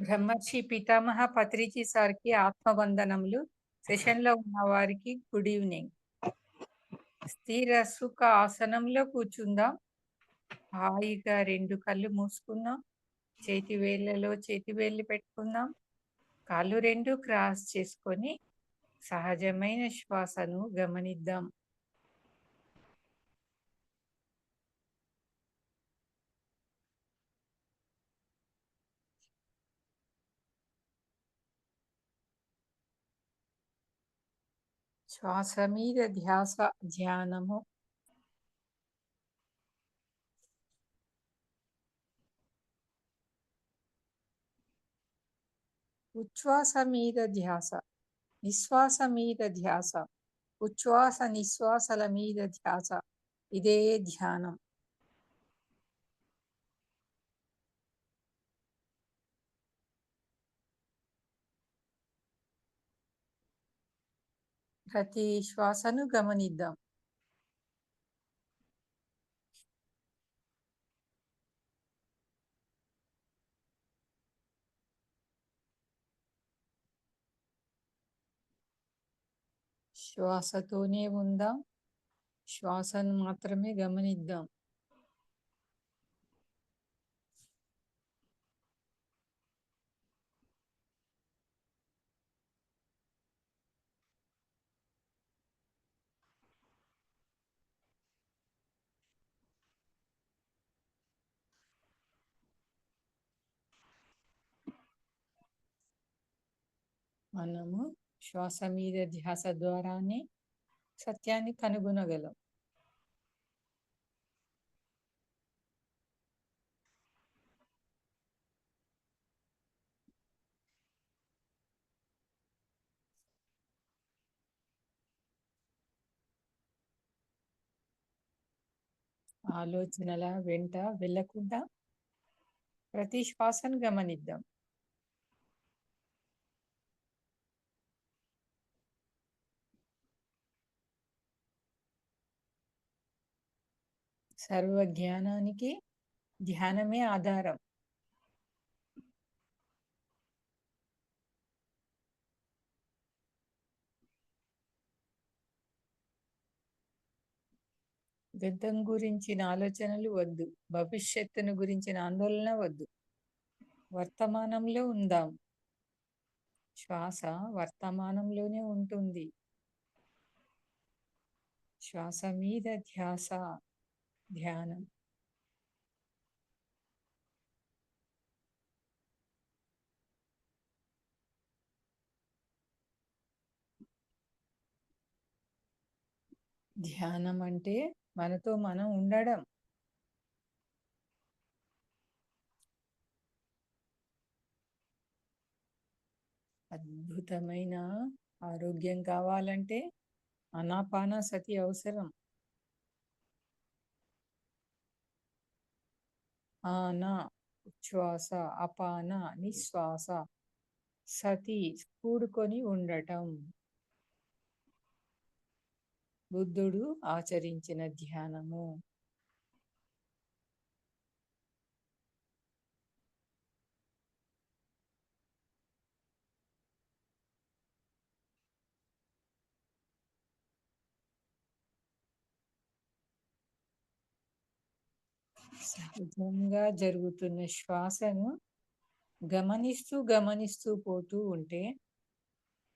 బ్రహ్మర్షి పితామహ పత్రిజీ సార్కి ఆత్మవందనములు. సెషన్లో ఉన్న వారికి గుడ్ ఈవినింగ్ స్థిర సుఖ ఆసనంలో కూర్చుందాం. హాయిగా రెండు కళ్ళు మూసుకుందాం. చేతి వేళ్ళలో చేతి వేళ్ళు పెట్టుకుందాం. కాళ్ళు రెండు క్రాస్ చేసుకొని సహజమైన శ్వాసను గమనిద్దాం. శ్వాస మీద ధ్యాస ధ్యానము. ఉచ్ఛ్వాస మీద ధ్యాస నిశ్వాస మీద ధ్యాస ఉచ్ఛ్వాస నిశ్వాసల మీద ధ్యాస ఇదే ధ్యానం. ప్రతి శ్వాసను గమనిద్దాం. శ్వాసతోనే ఉందాం. శ్వాసను మాత్రమే గమనిద్దాం. మనము శ్వాస మీద ధ్యాస ద్వారానే సత్యాన్ని కనుగొనగలం. ఆలోచనల వెంట వెళ్ళకుండా ప్రతి శ్వాసను గమనిద్దాం. సర్వ జ్ఞానానికి ధ్యానమే ఆధారం. గతం గురించిన ఆలోచనలు వద్దు. భవిష్యత్తును గురించిన ఆందోళన వద్దు. వర్తమానంలో ఉందాం. శ్వాస వర్తమానంలోనే ఉంటుంది. శ్వాస మీద ధ్యాస. ధ్యానం. ధ్యానం అంటే మనతో మనం ఉండడం. అద్భుతమైన ఆరోగ్యం కావాలంటే అనాపాన సతి అవసరం. ఆన ఉచ్ఛ్వాస అపాన నిశ్వాస సతి కూడుకొని ఉండటం. బుద్ధుడు ఆచరించిన ధ్యానము. సహజంగా జరుగుతున్న శ్వాసను గమనిస్తూ గమనిస్తూ పోతూ ఉంటే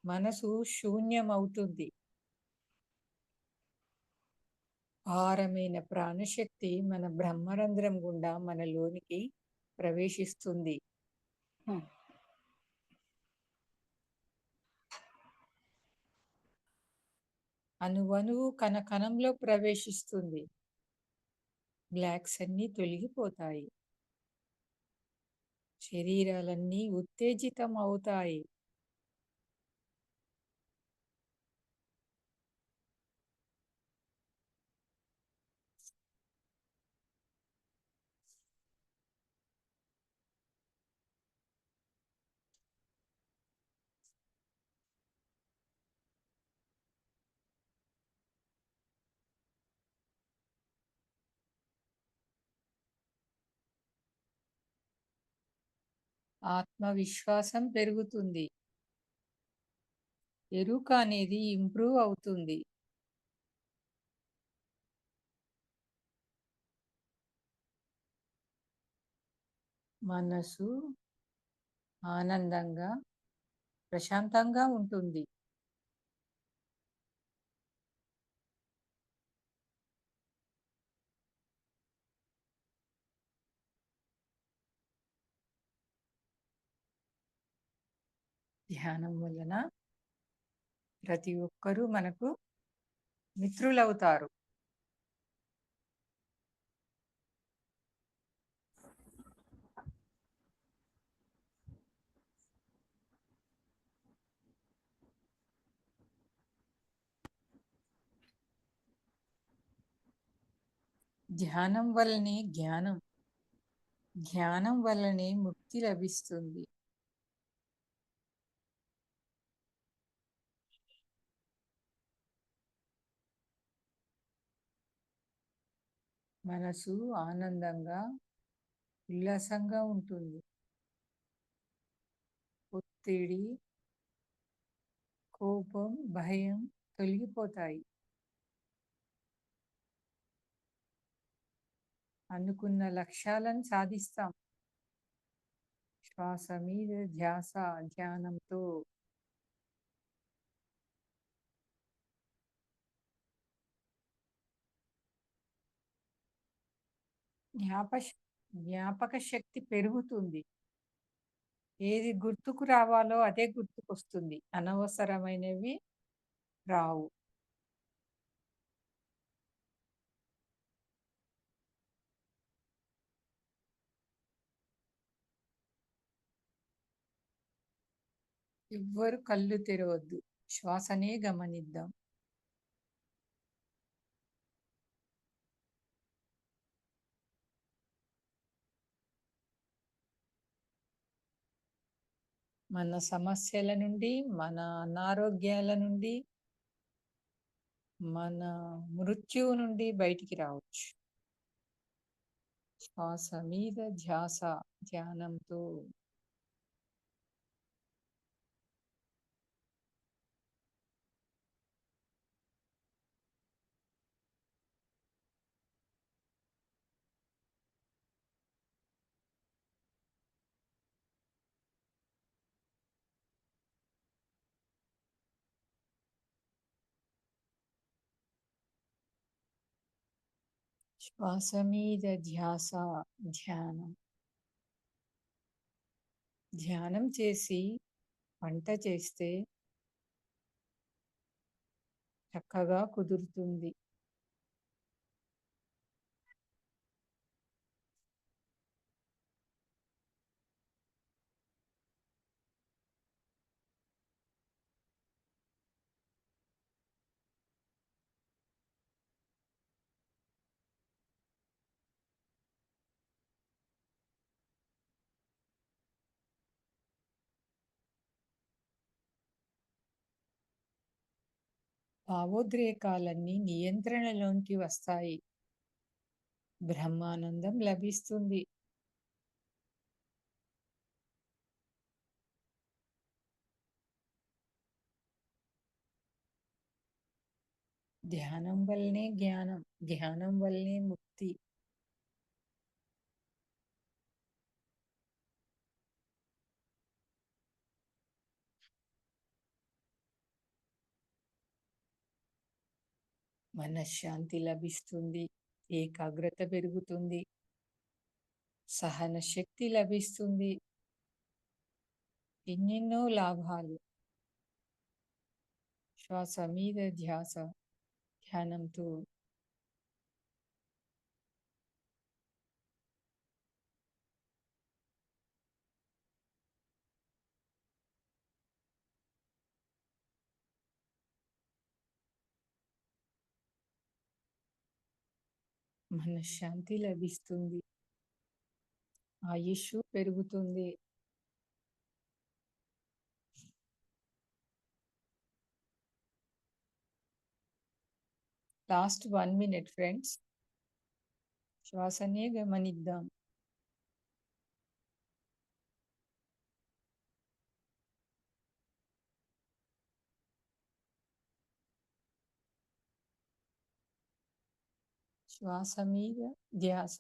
మనసు శూన్యమవుతుంది. భారమైన ప్రాణశక్తి మన బ్రహ్మరంధ్రం గుండా మనలోనికి ప్రవేశిస్తుంది. అనువనువు కణ కణంలో ప్రవేశిస్తుంది. బ్లాక్స్ అన్నీ తొలగిపోతాయి. శరీరాలన్నీ ఉత్తేజితం అవుతాయి ఆత్మవిశ్వాసం పెరుగుతుంది. ఎరుక అనేది ఇంప్రూవ్ అవుతుంది. మనసు ఆనందంగా ప్రశాంతంగా ఉంటుంది. ధ్యానం వలన ప్రతి ఒక్కరూ మనకు మిత్రులవుతారు. ధ్యానం వల్లనే జ్ఞానం జ్ఞానం వల్లనే ముక్తి లభిస్తుంది. మనసు ఆనందంగా ఉల్లాసంగా ఉంటుంది. ఒత్తిడి కోపం భయం తొలగిపోతాయి. అనుకున్న లక్ష్యాలను సాధిస్తాం. శ్వాస మీద ధ్యాస ధ్యానంతో జ్ఞాప జ్ఞాపక శక్తి పెరుగుతుంది. ఏది గుర్తుకు రావాలో అదే గుర్తుకొస్తుంది. అనవసరమైనవి రావు. ఎవ్వరు కళ్ళు తెరవద్దు. శ్వాసనే గమనిద్దాం. మన సమస్యల నుండి మన అనారోగ్యాల నుండి మన మృత్యువు నుండి బయటికి రావచ్చు. శ్వాస మీద ధ్యాస ధ్యానంతో శ్వాస మీద ధ్యాస ధ్యానం ధ్యానం చేసి వంట చేస్తే చక్కగా కుదురుతుంది. భావోద్రేకాలన్నీ నియంత్రణలోనికి వస్తాయి. బ్రహ్మానందం లభిస్తుంది. ధ్యానం వల్లనే జ్ఞానం ధ్యానం వల్లనే ముక్తి. మనశ్శాంతి లభిస్తుంది ఏకాగ్రత పెరుగుతుంది సహన శక్తి లభిస్తుంది. ఎన్నెన్నో లాభాలు. శ్వాస మీద ధ్యాస ధ్యానంతో మనశ్శాంతి లభిస్తుంది. ఆయుష్ పెరుగుతుంది. Last one minute friends. శ్వాసనే గమనిద్దాం శ్వాస మీద ధ్యాస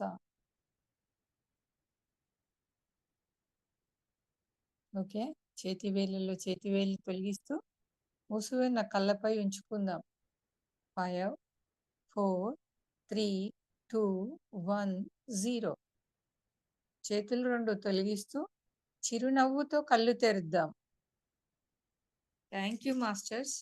ఓకే చేతి వేళ్ళలో చేతి వేళ్ళు తొలగిస్తూ మూసివేసిన కళ్ళపై ఉంచుకుందాం. Five four three two one zero చేతులు రెండు తొలగిస్తూ చిరునవ్వుతో కళ్ళు తెరుద్దాం. Thank you masters